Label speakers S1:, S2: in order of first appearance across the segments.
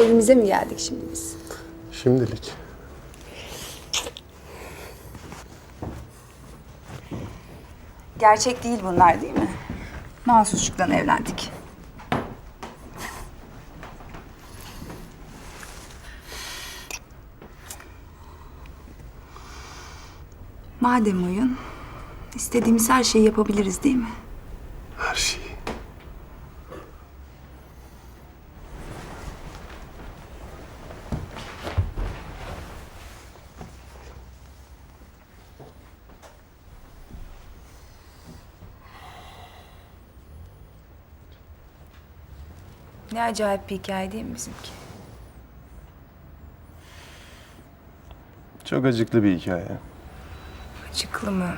S1: Evimize mi geldik şimdi biz?
S2: Şimdilik.
S1: Gerçek değil bunlar değil mi? Mahsusçuktan evlendik. Madem oyun, istediğimiz her şeyi yapabiliriz değil mi? Ne acayip bir hikaye değil mi bizimki?
S2: Çok acıklı bir hikaye.
S1: Acıklı mı?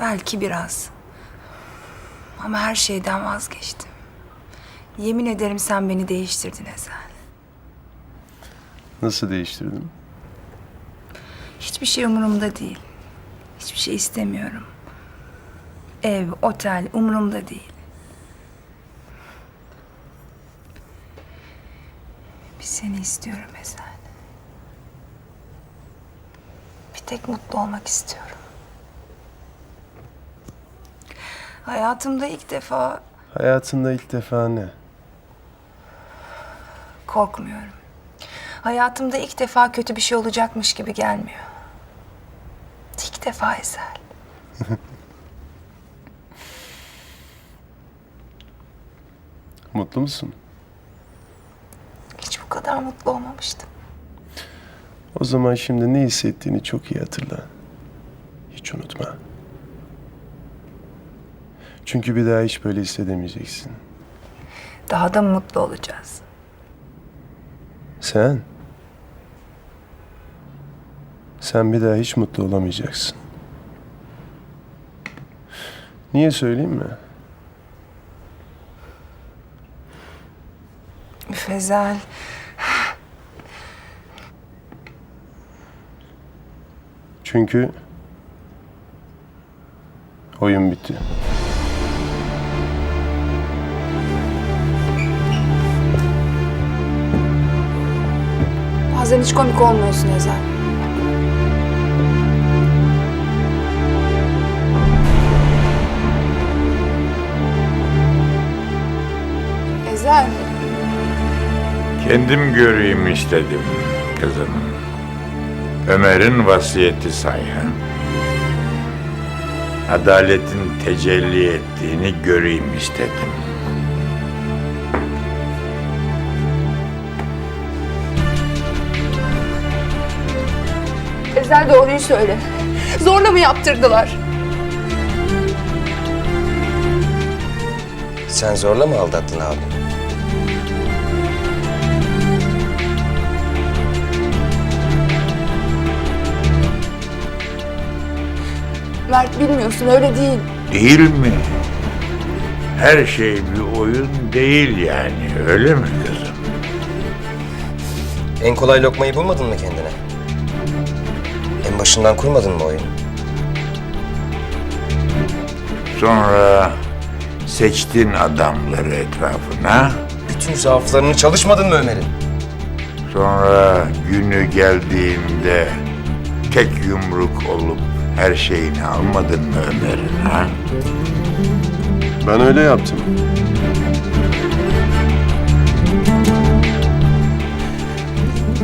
S1: Belki biraz. Ama her şeyden vazgeçtim. Yemin ederim sen beni değiştirdin Ezel.
S2: Nasıl değiştirdim?
S1: Hiçbir şey umurumda değil. Hiçbir şey istemiyorum. Ev, otel umurumda değil. Bir seni istiyorum Ezel. Bir tek mutlu olmak istiyorum. Hayatımda ilk defa
S2: Hayatında ilk defa ne?
S1: korkmuyorum. Hayatımda ilk defa kötü bir şey olacakmış gibi gelmiyor. İlk defa Ezel.
S2: Mutlu musun?
S1: Kadar mutlu olmamıştım.
S2: O zaman şimdi ne hissettiğini çok iyi hatırla. Hiç unutma. Çünkü bir daha hiç böyle hissedemeyeceksin.
S1: Daha da mutlu olacağız.
S2: Sen? Sen bir daha hiç mutlu olamayacaksın. Niye söyleyeyim mi?
S1: Üf
S2: Çünkü oyun bitti.
S1: Bazen hiç komik olmuyorsun Ezel. Ezel.
S3: Kendim göreyim istedim kızım. Ömer'in vasiyeti sayın. Adaletin tecelli ettiğini göreyim istedim.
S1: Ezel doğruyu söyle. Zorla mı yaptırdılar?
S4: Sen zorla mı aldattın abi?
S1: Mert bilmiyorsun öyle değil.
S3: Değil mi? Her şey bir oyun değil yani öyle mi kızım?
S4: En kolay lokmayı bulmadın mı kendine? En başından kurmadın mı oyunu?
S3: Sonra seçtin adamları etrafına.
S4: Bütün zaaflarını çalışmadın mı Ömer'in?
S3: Sonra günü geldiğinde tek yumruk olup her şeyini almadın mı Ömer'in ha?
S2: Ben öyle yaptım.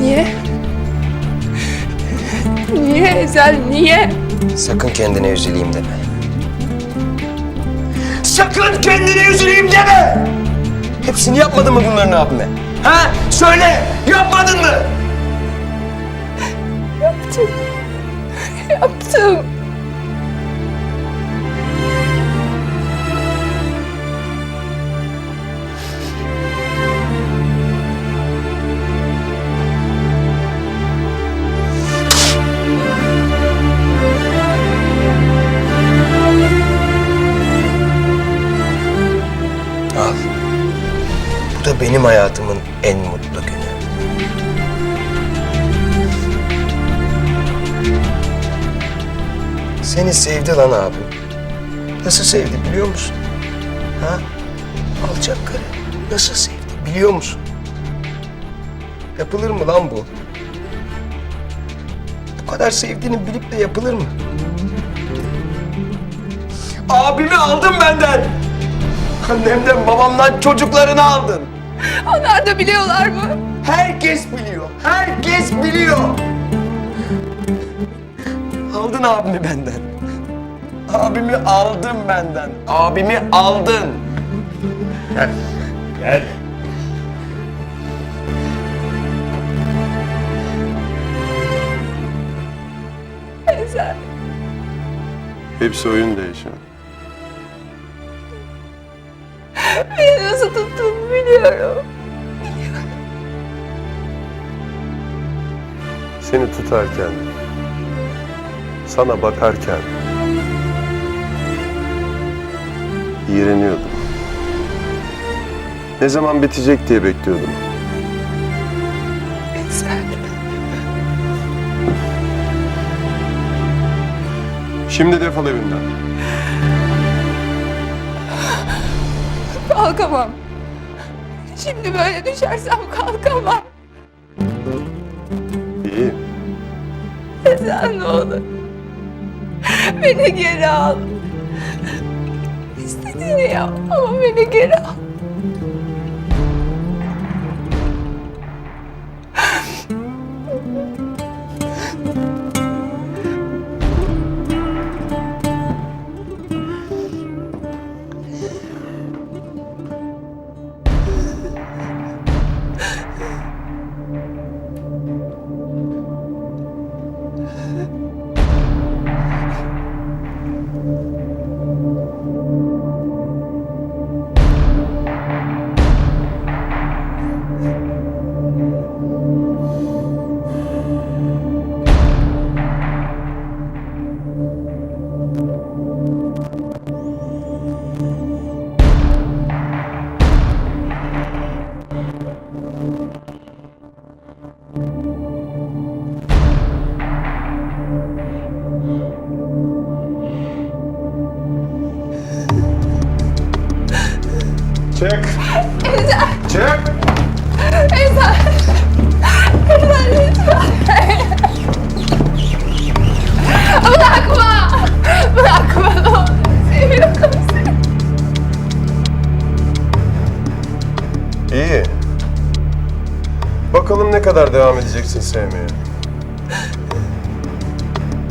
S1: Niye? Niye Ezel niye?
S4: Sakın kendine üzüleyim deme. Sakın kendine üzüleyim deme! Hepsini yapmadın mı bunların abime? Ha? Söyle! Yapmadın mı?
S1: Yaptım. Yaptım.
S4: Al. Bu da benim hayatımın Seni sevdi lan abim. Nasıl sevdi biliyor musun? Ha? Alçak karı nasıl sevdi biliyor musun? Yapılır mı lan bu? Bu kadar sevdiğini bilip de yapılır mı? Abimi aldın benden. Annemden babamdan çocuklarını aldın.
S1: Onlar da biliyorlar mı?
S4: Herkes biliyor. Herkes biliyor. Aldın abimi benden. Abimi aldın benden. Abimi aldın.
S3: Gel. Gel.
S1: Ezel.
S2: Hepsi oyun değişiyor.
S1: Beni nasıl tuttuğunu biliyorum.
S2: Seni tutarken, sana bakarken iğreniyordum. Ne zaman bitecek diye bekliyordum.
S1: Ezel.
S2: Şimdi defol evimden.
S1: Kalkamam. Şimdi böyle düşersem kalkamam.
S2: İyi.
S1: Ezel ne olur. Beni geri al. İstediğini yap ama beni geri al.
S2: Çek. Çek.
S1: Ezel. Ezel lütfen. Bırakma. Bırakma. Seviyorum seni.
S2: İyi. Bakalım ne kadar devam edeceksin sevmeye.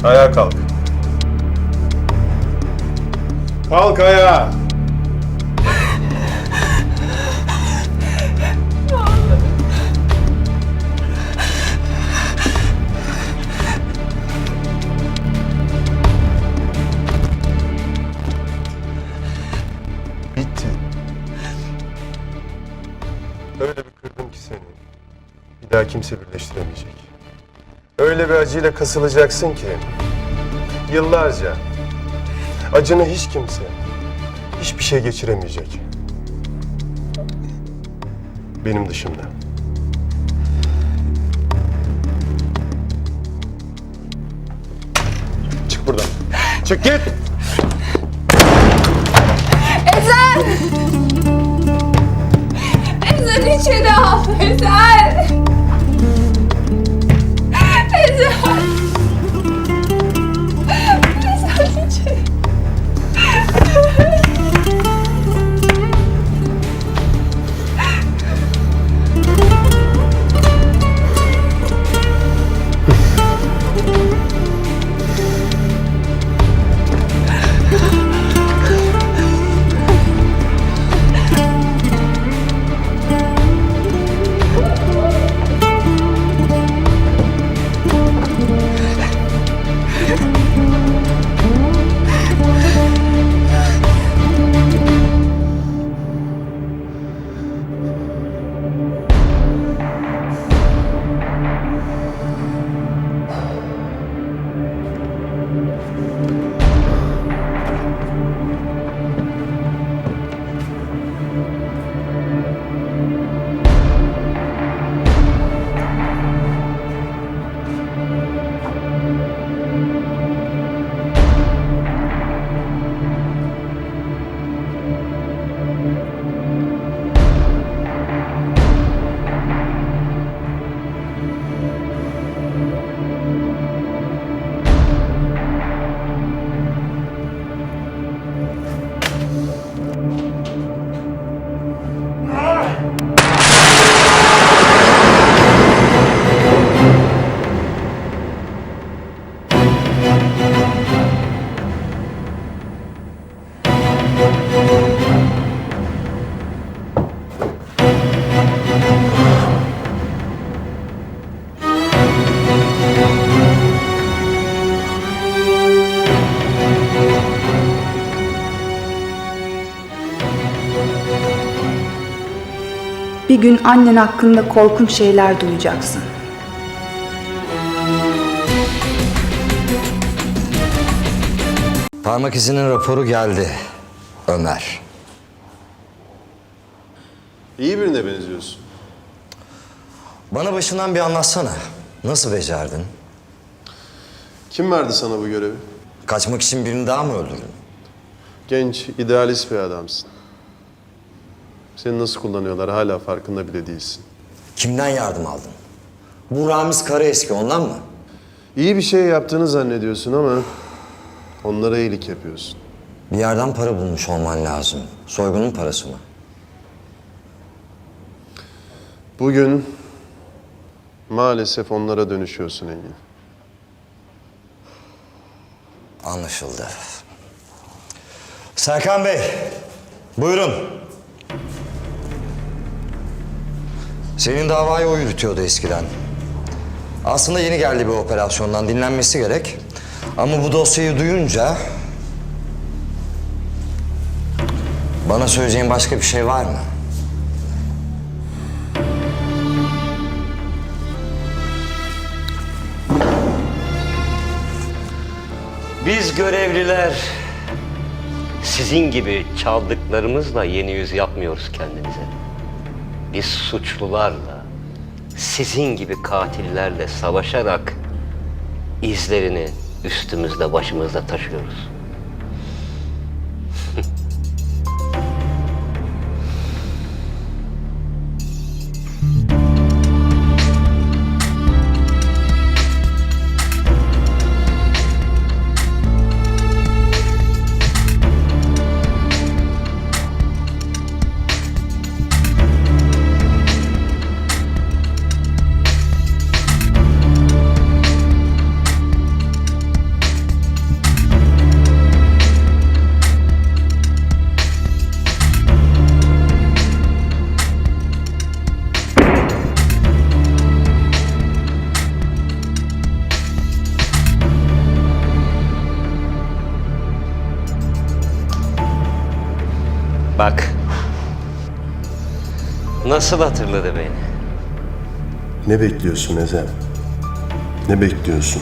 S2: Ayağa kalk. Kalk ayağa. Kimse birleştiremeyecek. Öyle bir acıyla kasılacaksın ki yıllarca acını hiç kimse, hiçbir şey geçiremeyecek. Benim dışımda. Çık buradan. Çık git.
S1: Ezel. Ezel içeri al. Ezel. Ezel.
S5: Bir gün annen hakkında korkunç şeyler duyacaksın.
S6: Parmak izinin raporu geldi Ömer.
S2: İyi birine benziyorsun.
S6: Bana başından bir anlatsana. Nasıl becerdin?
S2: Kim verdi sana bu görevi?
S6: Kaçmak için birini daha mı öldürdün?
S2: Genç, idealist bir adamsın. Seni nasıl kullanıyorlar hala farkında bile değilsin.
S6: Kimden yardım aldın? Bu Ramiz Karaeski ondan mı?
S2: İyi bir şey yaptığını zannediyorsun ama onlara iyilik yapıyorsun.
S6: Bir yerden para bulmuş olman lazım. Soygunun parası mı?
S2: Bugün maalesef onlara dönüşüyorsun Engin.
S6: Anlaşıldı. Serkan Bey, buyurun. Senin davayı o yürütüyordu eskiden. Aslında yeni geldi bir operasyondan dinlenmesi gerek. Ama bu dosyayı duyunca... Bana söyleyeceğin başka bir şey var mı?
S7: Biz görevliler sizin gibi çaldıklarımızla yeni yüz yapmıyoruz kendimize. Biz suçlularla, sizin gibi katillerle savaşarak izlerini üstümüzde başımızda taşıyoruz. Nasıl hatırladı beni?
S2: Ne bekliyorsun Ezel? Ne bekliyorsun?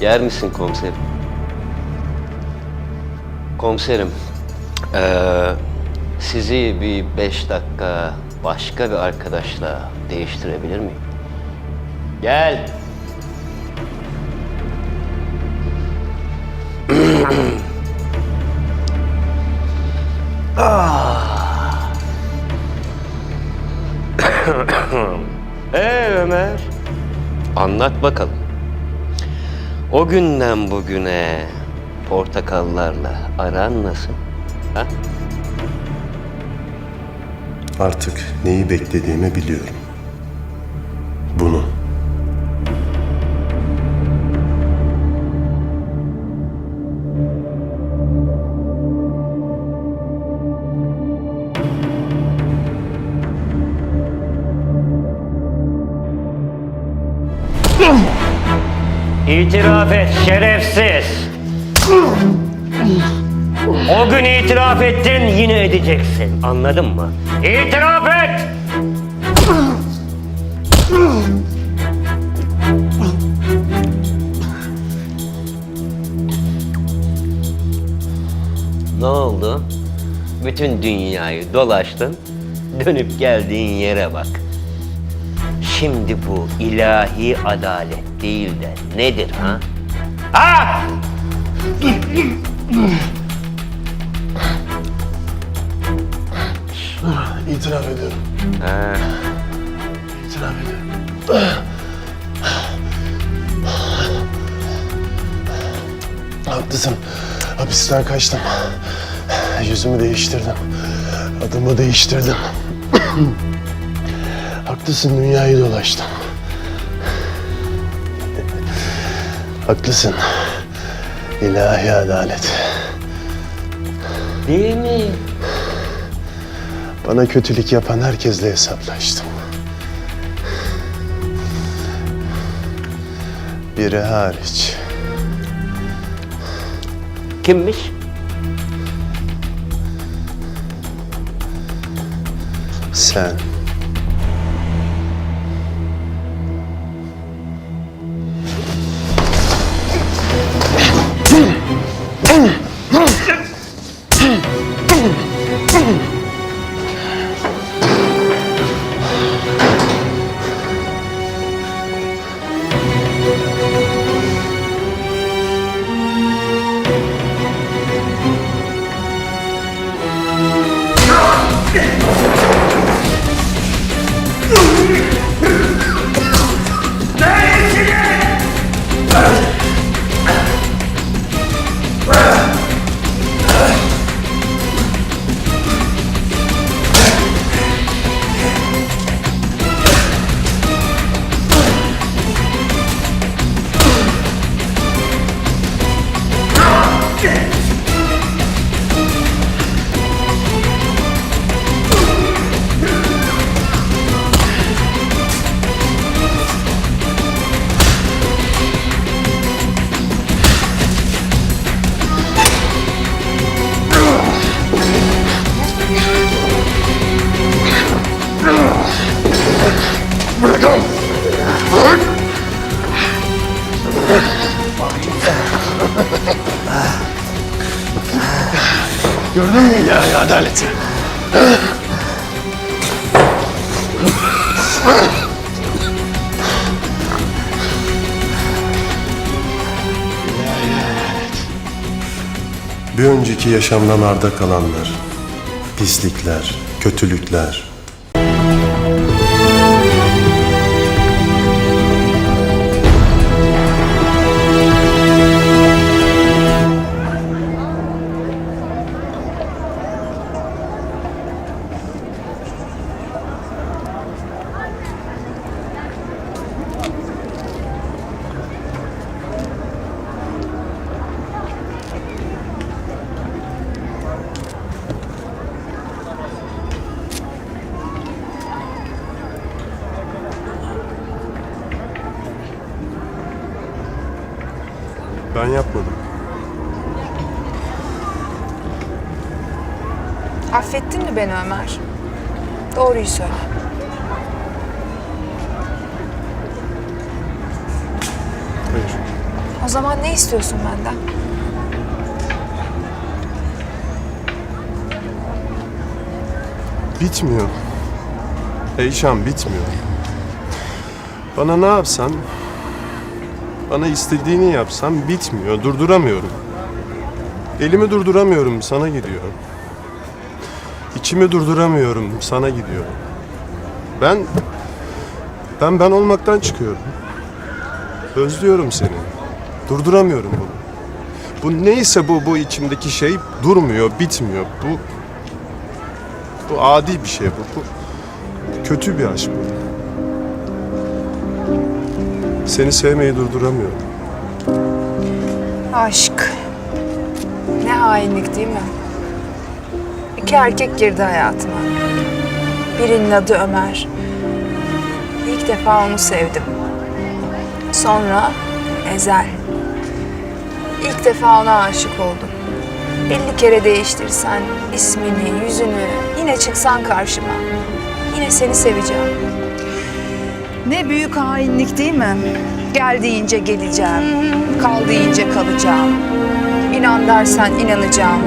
S7: Yer misin komiserim? Komiserim, eee, sizi bir beş dakika başka bir arkadaşla değiştirebilir miyim? Gel. Ee Ömer, anlat bakalım. O günden bugüne portakallarla aran nasıl? Ha?
S2: Artık neyi beklediğimi biliyorum.
S7: İtiraf şerefsiz. O gün itiraf ettin yine edeceksin. Anladın mı? İtiraf et! Ne oldu? Bütün dünyayı dolaştın. Dönüp geldiğin yere bak. Şimdi bu ilahi adalet değil de nedir ha? Ha!
S2: İtiraf ediyorum.
S7: Ha.
S2: İtiraf ediyorum. Haklısın. Hapisten kaçtım. Yüzümü değiştirdim. Adımı değiştirdim. Haklısın dünyayı dolaştım. Haklısın. İlahi adalet.
S7: Değil mi?
S2: Bana kötülük yapan herkesle hesaplaştım. Biri hariç.
S7: Kimmiş?
S2: Sen. Gördün mü ilahi adaleti? Bir önceki yaşamdan arda kalanlar, pislikler, kötülükler,
S1: Mi beni Ömer? Doğruyu söyle.
S2: Hayır.
S1: O zaman ne istiyorsun benden?
S2: Bitmiyor. Eyşan bitmiyor. Bana ne yapsan, bana istediğini yapsam bitmiyor, durduramıyorum. Elimi durduramıyorum, sana gidiyor. İçimi durduramıyorum, sana gidiyor. Ben, ben ben olmaktan çıkıyorum. Özlüyorum seni. Durduramıyorum bunu. Bu neyse bu, bu içimdeki şey durmuyor, bitmiyor. Bu bu adi bir şey bu. Bu kötü bir aşk bu. Seni sevmeyi durduramıyorum.
S1: Aşk. Ne hainlik değil mi? İki erkek girdi hayatıma. Birinin adı Ömer. İlk defa onu sevdim. Sonra Ezel. İlk defa ona aşık oldum. 50 kere değiştirsen ismini, yüzünü, yine çıksan karşıma. Yine seni seveceğim. Ne büyük hainlik değil mi? Gel deyince geleceğim, kal deyince kalacağım. İnan dersen inanacağım.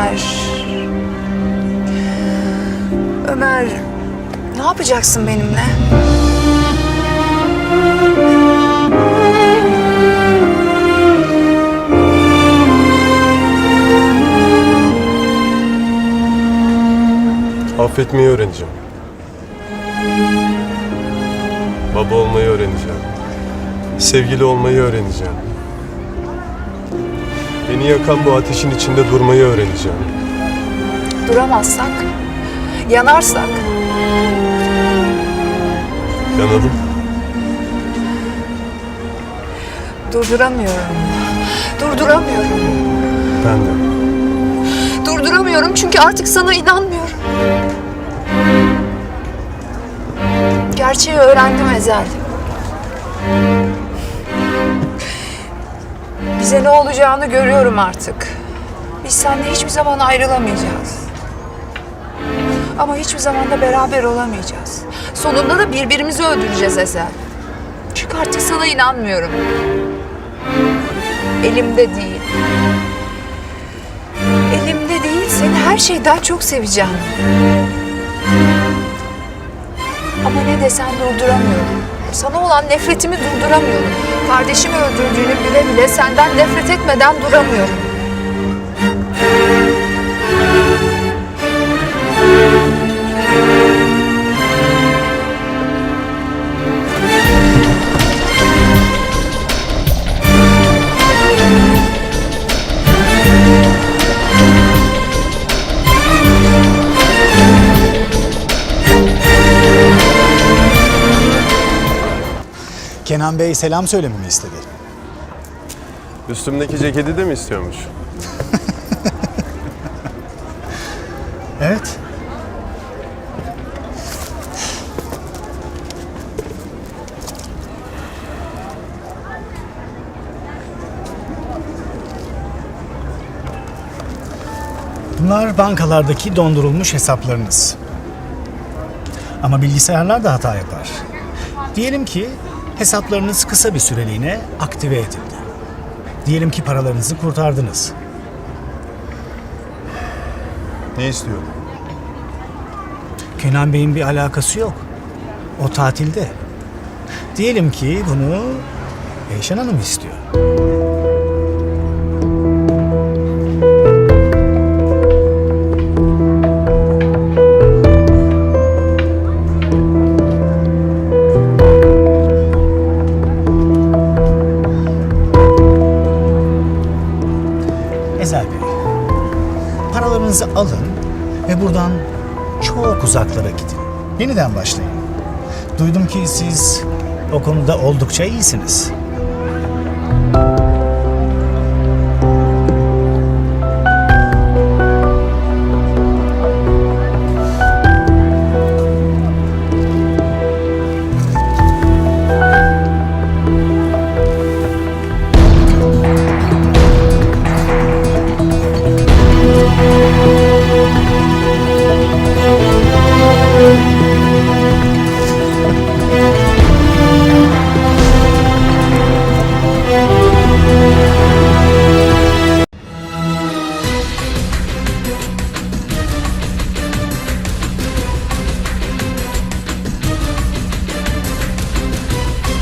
S1: Ömer. Ömer, ne yapacaksın benimle?
S2: Affetmeyi öğreneceğim. Baba olmayı öğreneceğim. Sevgili olmayı öğreneceğim. Beni yakan bu ateşin içinde durmayı öğreneceğim.
S1: Duramazsak, yanarsak
S2: Yanalım.
S1: Durduramıyorum. Durduramıyorum.
S2: Ben de.
S1: Durduramıyorum çünkü artık sana inanmıyorum. Gerçeği öğrendim Ezel. Bize ne olacağını görüyorum artık. Biz seninle hiçbir zaman ayrılamayacağız. Ama hiçbir zaman da beraber olamayacağız. Sonunda da birbirimizi öldüreceğiz Ezel. Çünkü artık sana inanmıyorum. Elimde değil. Elimde değil, seni her şeyden çok seveceğim. Ama ne desen durduramıyorum. Sana olan nefretimi durduramıyorum. Kardeşimi öldürdüğünü bile bile senden nefret etmeden duramıyorum.
S8: Kenan Bey selam söylememi istedi.
S2: Üstümdeki ceketi de mi istiyormuş?
S8: Evet. Bunlar bankalardaki dondurulmuş hesaplarınız. Ama bilgisayarlar da hata yapar. Diyelim ki hesaplarınız kısa bir süreliğine aktive edildi. Diyelim ki paralarınızı kurtardınız.
S2: Ne istiyor?
S8: Kenan Bey'in bir alakası yok. O tatilde. Diyelim ki bunu Eyşan Hanım istiyor. Yeniden başlayın. Duydum ki siz o konuda oldukça iyisiniz.